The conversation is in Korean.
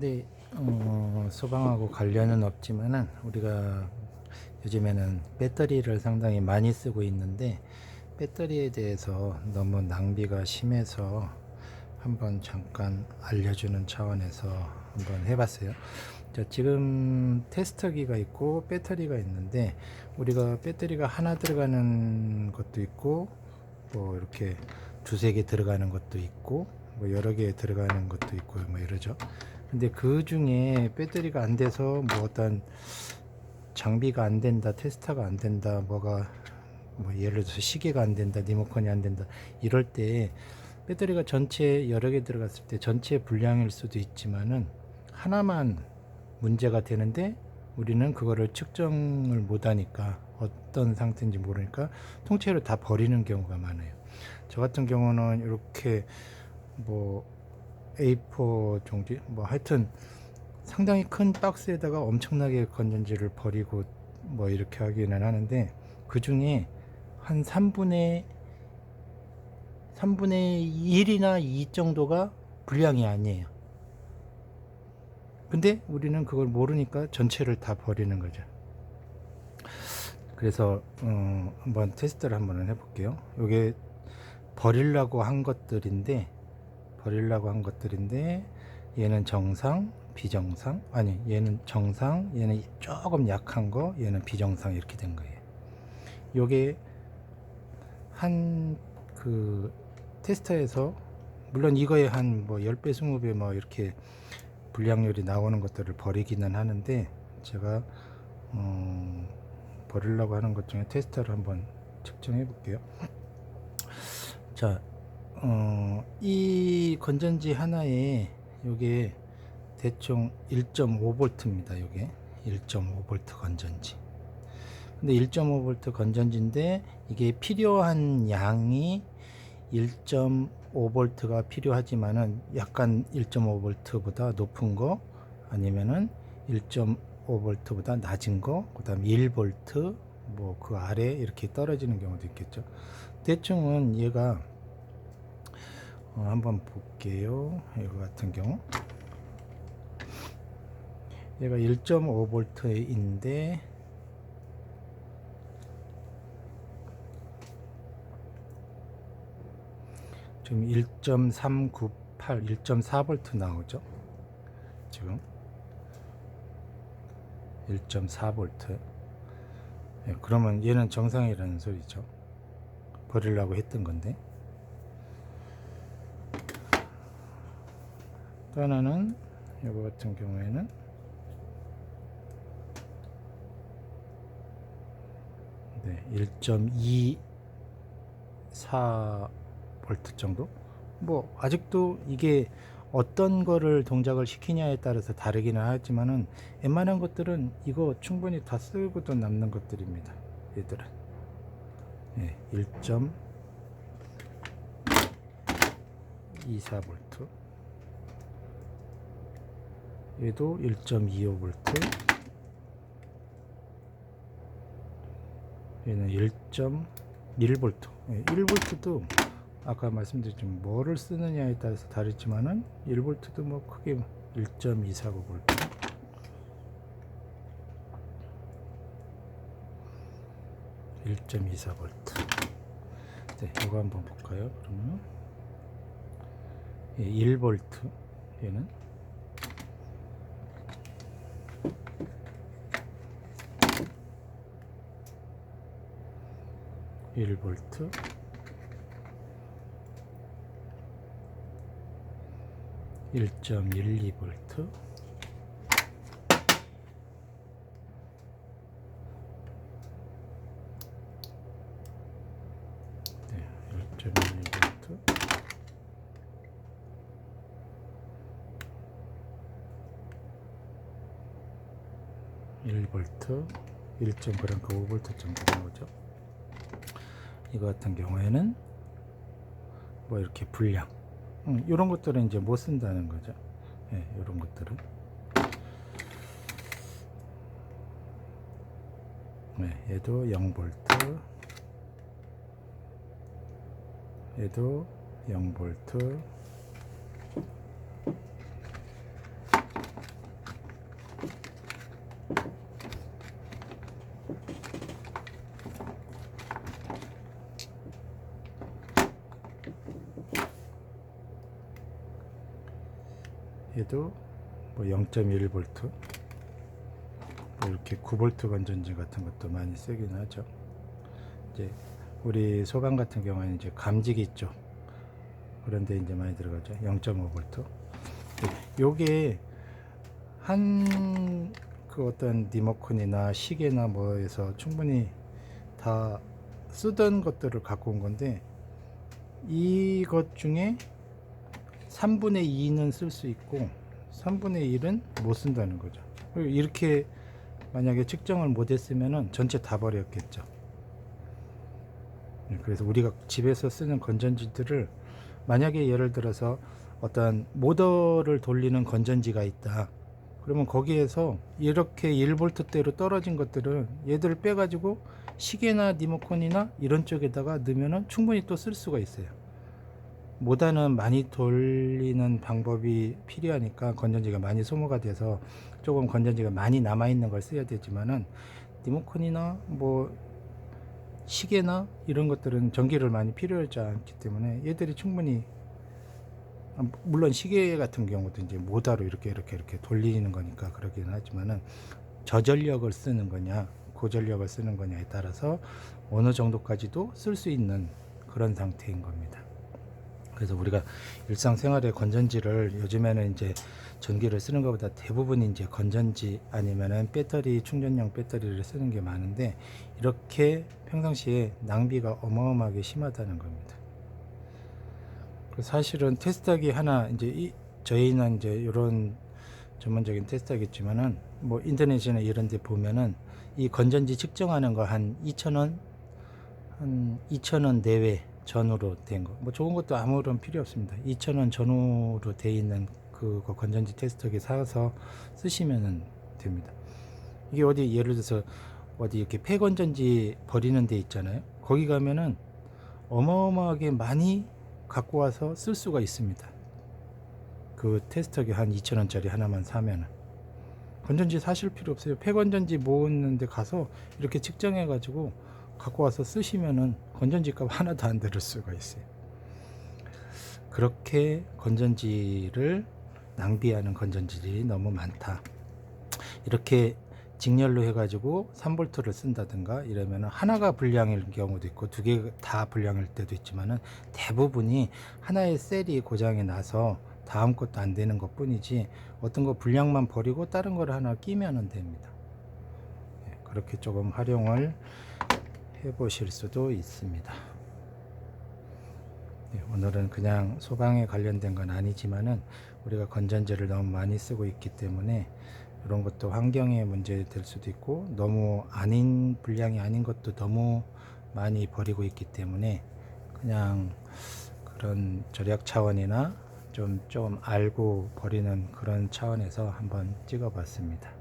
네, 어, 소방하고 관련은 없지만은 우리가 요즘에는 배터리를 상당히 많이 쓰고 있는데 배터리에 대해서 너무 낭비가 심해서 한번 잠깐 알려주는 차원에서 한번 해봤어요. 자, 지금 테스터기가 있고 배터리가 있는데 우리가 배터리가 하나 들어가는 것도 있고 뭐 이렇게 두세 개 들어가는 것도 있고 뭐 여러 개 들어가는 것도 있고 뭐 이러죠. 근데 그 중에 배터리가 안 돼서 뭐 어떤 장비가 안 된다, 테스터가 안 된다, 뭐가 뭐 예를 들어서 시계가 안 된다, 리모컨이 안 된다 이럴 때 배터리가 전체 여러 개 들어갔을 때 전체 불량일 수도 있지만은 하나만 문제가 되는데 우리는 그거를 측정을 못 하니까 어떤 상태인지 모르니까 통째로 다 버리는 경우가 많아요. 저 같은 경우는 이렇게 뭐 A4 종지 뭐 하여튼 상당히 큰 박스에다가 엄청나게 건전지를 버리고 뭐 이렇게 하기는 하는데 그 중에 한 3분의 3분의 1이나 2 정도가 불량이 아니에요. 근데 우리는 그걸 모르니까 전체를 다 버리는 거죠. 그래서 어, 한번 테스트를 한번 해볼게요. 이게 버리려고 한 것들인데 버리려고 한 것들인데 얘는 정상, 비정상 아니 얘는 정상, 얘는 조금 약한 거, 얘는 비정상 이렇게 된 거예요. 요게 한 그 테스터에서 물론 이거에 한 뭐 10배, 20배 뭐 이렇게 불량률이 나오는 것들을 버리기는 하는데 제가 음, 버리려고 하는 것 중에 테스터를 한번 측정해 볼게요. 자, 어, 이 건전지 하나에 요게 대충 1.5V입니다. 요게 1.5V 건전지. 근데 1.5V 건전지인데 이게 필요한 양이 1.5V가 필요하지만은 약간 1.5V보다 높은 거 아니면은 1.5V보다 낮은 거, 그다음 1V 뭐 그 아래 이렇게 떨어지는 경우도 있겠죠. 대충은 얘가 어, 한번 볼게요. 이거 같은 경우 얘가 1.5V인데 지금 1.398, 1.4V 나오죠. 지금 1.4V. 예, 그러면 얘는 정상이라는 소리죠. 버리려고 했던 건데. 또 하나는 이거 같은 경우에는 네, 1.24 볼트 정도? 뭐 아직도 이게 어떤 거를 동작을 시키냐에 따라서 다르기는 하지만은 웬만한 것들은 이거 충분히 다 쓰고도 남는 것들입니다. 얘들은 예, 1.24 볼트 얘도 1.25 볼트. 얘는 1.1 볼트. 1 볼트도 아까 말씀드렸지만 뭐를 쓰느냐에 따라서 다르지만은 1볼트도 뭐 크게 1.249볼트. (1.24볼트) 네, 이거 한번 볼까요? 그러면? 예, 1볼트. 얘는 (1볼트) 1.12V 네, 1.12V 1V 1.9V 정도 나오죠. 이거 같은 경우에는 뭐 이렇게 불량 음, 이런 것들은 이제 못 쓴다는 거죠. 예, 이런 것들은. 네, 얘도 0볼트. 얘도 0볼트. 얘도 뭐 0.1V 뭐 이렇게 9V 건전지 같은 것도 많이 쓰긴 하죠. 이제 우리 소방 같은 경우에는 이제 감지기 있죠. 그런데 이제 많이 들어가죠. 0.5V. 요게 한 그 어떤 리모컨이나 시계나 뭐에서 충분히 다 쓰던 것들을 갖고 온 건데 이것 중에 3분의 2는 쓸 수 있고 3분의 1은 못 쓴다는 거죠. 이렇게 만약에 측정을 못 했으면은 전체 다 버렸겠죠. 네, 그래서 우리가 집에서 쓰는 건전지들을 만약에 예를 들어서 어떤 모터를 돌리는 건전지가 있다. 그러면 거기에서 이렇게 1볼트대로 떨어진 것들은 얘들을 빼가지고 시계나 리모컨이나 이런 쪽에다가 넣으면은 충분히 또 쓸 수가 있어요. 모다는 많이 돌리는 방법이 필요하니까 건전지가 많이 소모가 돼서 조금 건전지가 많이 남아 있는 걸 써야 되지만은 리모컨이나 뭐 시계나 이런 것들은 전기를 많이 필요하지 않기 때문에 얘들이 충분히 아, 물론 시계 같은 경우도 이제 모다로 이렇게 이렇게 이렇게 돌리는 거니까 그러긴 하지만은 저전력을 쓰는 거냐 고전력을 쓰는 거냐에 따라서 어느 정도까지도 쓸 수 있는 그런 상태인 겁니다. 그래서 우리가 일상생활에 건전지를 요즘에는 이제 전기를 쓰는 것보다 대부분 이제 건전지 아니면은 배터리 충전용 배터리를 쓰는 게 많은데 이렇게 평상시에 낭비가 어마어마하게 심하다는 겁니다. 그 사실은 테스트하기 하나 이제 이 저희는 이제 이런 전문적인 테스트하겠지만은 뭐 인터넷이나 이런 데 보면은 이 건전지 측정하는 거 한 2,000원 한 2,000원 내외 전후로 된 거. 뭐 좋은 것도 아무런 필요 없습니다. 2,000원 전후로 돼 있는 그거 건전지 테스터기 사서 쓰시면 됩니다. 이게 어디 예를 들어서 어디 이렇게 폐건전지 버리는 데 있잖아요. 거기 가면은 어마어마하게 많이 갖고 와서 쓸 수가 있습니다. 그 테스터기 한 2,000원짜리 하나만 사면은 건전지 사실 필요 없어요. 폐건전지 모으는데 가서 이렇게 측정해 가지고 갖고 와서 쓰시면은 건전지 값 하나도 안 들을 수가 있어요. 그렇게 건전지를 낭비하는 건전지들이 너무 많다. 이렇게 직렬로 해가지고 3볼트를 쓴다든가 이러면 하나가 불량일 경우도 있고 두 개 다 불량일 때도 있지만은 대부분이 하나의 셀이 고장이 나서 다음 것도 안 되는 것 뿐이지 어떤 거 불량만 버리고 다른 거를 하나 끼면은 됩니다. 예, 그렇게 조금 활용을 해 보실 수도 있습니다. 네, 오늘은 그냥 소방에 관련된 건 아니지만은 우리가 건전지를 너무 많이 쓰고 있기 때문에 이런 것도 환경에 문제 될 수도 있고 너무 아닌 분량이 아닌 것도 너무 많이 버리고 있기 때문에 그냥 그런 절약 차원이나 좀 좀 알고 버리는 그런 차원에서 한번 찍어 봤습니다.